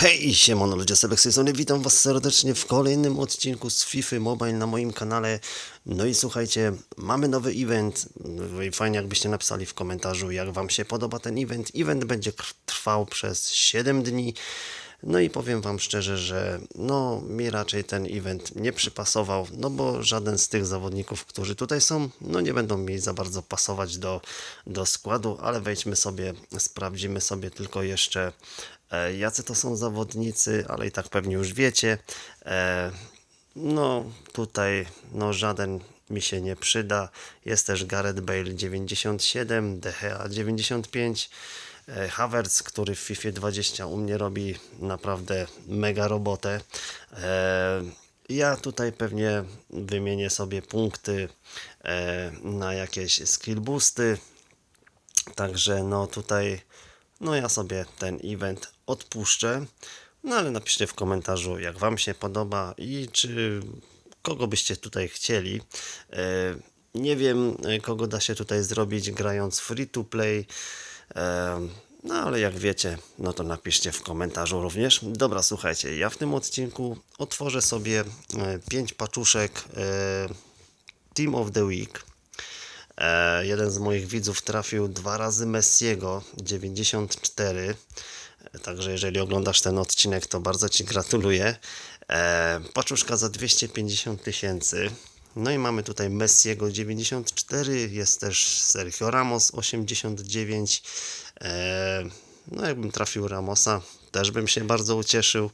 Hej, siemano ludzie, Sebek z witam was serdecznie w kolejnym odcinku z FIFA Mobile na moim kanale. No i słuchajcie, mamy nowy event No i fajnie jakbyście napisali w komentarzu jak wam się podoba ten event. Event będzie trwał przez 7 dni. No i powiem wam szczerze, że no mi raczej ten event nie przypasował, no bo żaden z tych zawodników, którzy tutaj są, no nie będą mi za bardzo pasować do, do składu, ale wejdźmy sobie, sprawdzimy sobie tylko jeszcze jacy to są zawodnicy, ale i tak pewnie już wiecie. E, no tutaj no żaden mi się nie przyda. Jest też Gareth Bale 97, De Gea 95. E, Havertz, który w FIFA 20 u mnie robi naprawdę mega robotę. E, Ja tutaj pewnie wymienię sobie punkty e, na jakieś skill boosty. Także no tutaj, no ja sobie ten event odpuszczę. No ale napiszcie w komentarzu, jak Wam się podoba i czy kogo byście tutaj chcieli. E, Nie wiem, e, kogo da się tutaj zrobić grając free to play. E, No ale jak wiecie, no to napiszcie w komentarzu również. Dobra, słuchajcie, ja w tym odcinku otworzę sobie 5 paczuszek Team of the Week. E, jeden z moich widzów trafił dwa razy Messiego 94. E, Także jeżeli oglądasz ten odcinek, to bardzo Ci gratuluję. E, paczuszka za 250 tysięcy. No i mamy tutaj Messiego 94, jest też Sergio Ramos 89. E, no jakbym trafił Ramosa, też bym się bardzo ucieszył.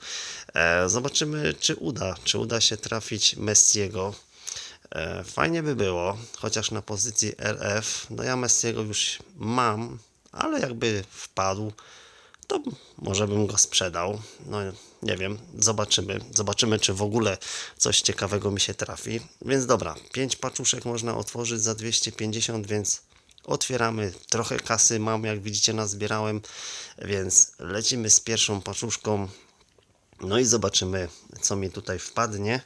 E, zobaczymy, czy uda, czy uda się trafić Messiego. E, Fajnie by było, chociaż na pozycji RF, no ja Messiego już mam, ale jakby wpadł, to może bym go sprzedał. No nie wiem, zobaczymy. Zobaczymy, czy w ogóle coś ciekawego mi się trafi. Więc dobra, 5 paczuszek można otworzyć za 250, więc otwieramy. Trochę kasy mam, jak widzicie, nazbierałem, więc lecimy z pierwszą paczuszką. No i zobaczymy, co mi tutaj wpadnie.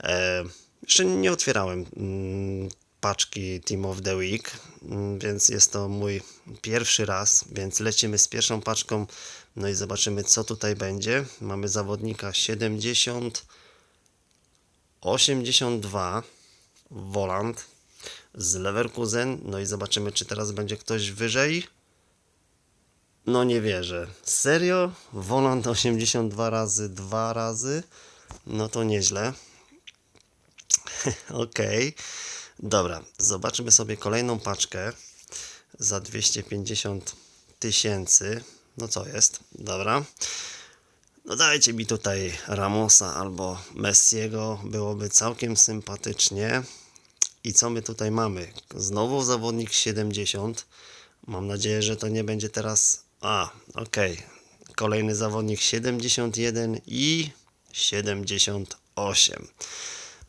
E, jeszcze nie otwierałem mm, paczki Team of the Week, mm, więc jest to mój pierwszy raz, więc lecimy z pierwszą paczką. No i zobaczymy, co tutaj będzie. Mamy zawodnika 70, 82, Volant z Leverkusen. No i zobaczymy, czy teraz będzie ktoś wyżej. No nie wierzę. Serio? Volant 82 razy, 2 razy? No to nieźle. Okej. Dobra, zobaczymy sobie kolejną paczkę za 250 tysięcy. No co jest? Dobra. No dajcie mi tutaj Ramosa albo Messiego, byłoby całkiem sympatycznie. I co my tutaj mamy? Znowu zawodnik 70. Mam nadzieję, że to nie będzie teraz. A, okej. Kolejny zawodnik 71 i 78.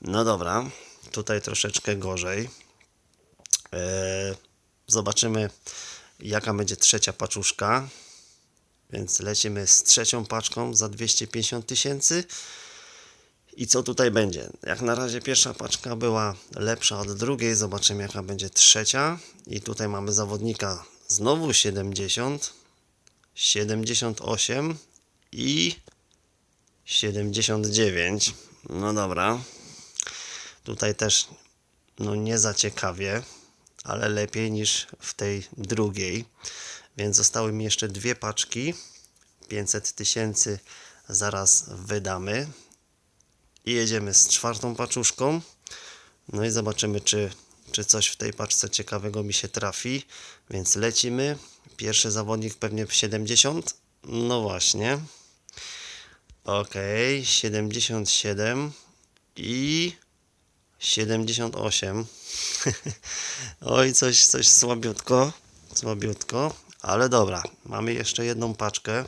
No dobra, tutaj troszeczkę gorzej. Eee, zobaczymy, jaka będzie trzecia paczuszka. Więc lecimy z trzecią paczką za 250 tysięcy. I co tutaj będzie? Jak na razie pierwsza paczka była lepsza od drugiej. Zobaczymy, jaka będzie trzecia. I tutaj mamy zawodnika znowu 70, 78 i 79. No dobra. Tutaj też no nie za ciekawie, ale lepiej niż w tej drugiej. Więc zostały mi jeszcze dwie paczki. 500 tysięcy zaraz wydamy. I jedziemy z czwartą paczuszką. No i zobaczymy, czy, czy coś w tej paczce ciekawego mi się trafi. Więc lecimy. Pierwszy zawodnik pewnie w 70. No właśnie. Ok, 77 i 78. Oj, coś, coś słabiutko, słabiutko, ale dobra. Mamy jeszcze jedną paczkę,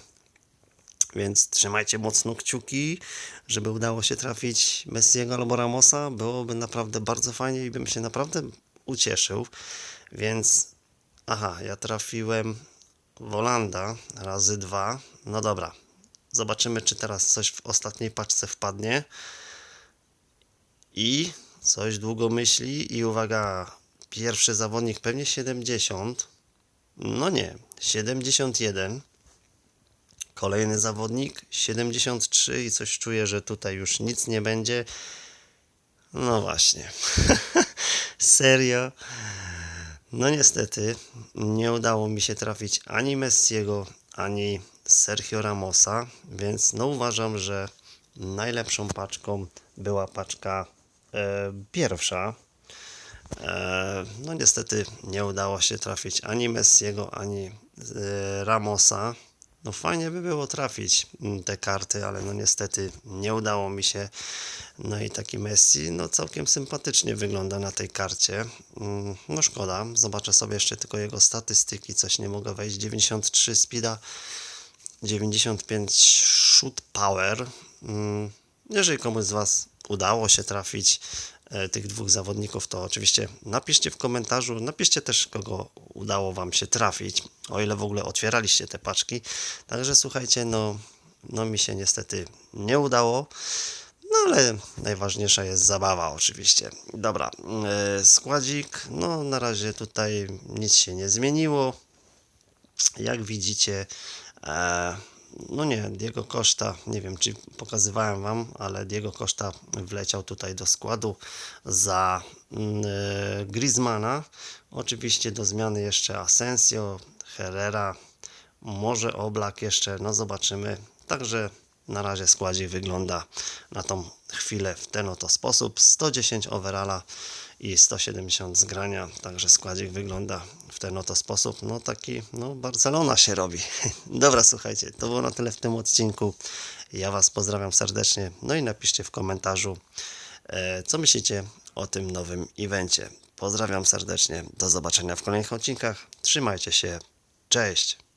więc trzymajcie mocno kciuki, żeby udało się trafić Messiego albo Ramosa. Byłoby naprawdę bardzo fajnie i bym się naprawdę ucieszył. Więc, aha, ja trafiłem Wolanda razy dwa. No dobra, zobaczymy, czy teraz coś w ostatniej paczce wpadnie. I coś długo myśli i uwaga, pierwszy zawodnik pewnie 70. No nie, 71. Kolejny zawodnik 73 i coś czuję, że tutaj już nic nie będzie. No właśnie. Serio. No niestety nie udało mi się trafić ani Messiego, ani Sergio Ramosa, więc no uważam, że najlepszą paczką była paczka pierwsza. E, no niestety nie udało się trafić ani Messiego, ani e, Ramosa. No fajnie by było trafić mm, te karty, ale no niestety nie udało mi się. No i taki Messi, no całkiem sympatycznie wygląda na tej karcie. Mm, No szkoda, zobaczę sobie jeszcze tylko jego statystyki, coś nie mogę wejść. 93 speeda, 95 shoot power. Mm, Jeżeli komuś z Was udało się trafić e, tych dwóch zawodników, to oczywiście napiszcie w komentarzu, napiszcie też kogo udało Wam się trafić, o ile w ogóle otwieraliście te paczki. Także słuchajcie, no, no mi się niestety nie udało. No ale najważniejsza jest zabawa oczywiście. Dobra, e, składzik, no na razie tutaj nic się nie zmieniło. Jak widzicie, e, no nie, Diego Costa, nie wiem czy pokazywałem Wam, ale Diego Costa wleciał tutaj do składu za mm, e, Griezmana. Oczywiście do zmiany jeszcze Asensio, Herrera, może Oblak jeszcze, no zobaczymy. Także na razie składzik wygląda na tą chwilę w ten oto sposób. 110 overalla i 170 zgrania, także składzik wygląda w ten oto sposób. No taki, no Barcelona się robi. Dobra, słuchajcie, to było na tyle w tym odcinku. Ja Was pozdrawiam serdecznie. No i napiszcie w komentarzu, e, co myślicie o tym nowym evencie. Pozdrawiam serdecznie. Do zobaczenia w kolejnych odcinkach. Trzymajcie się. Cześć.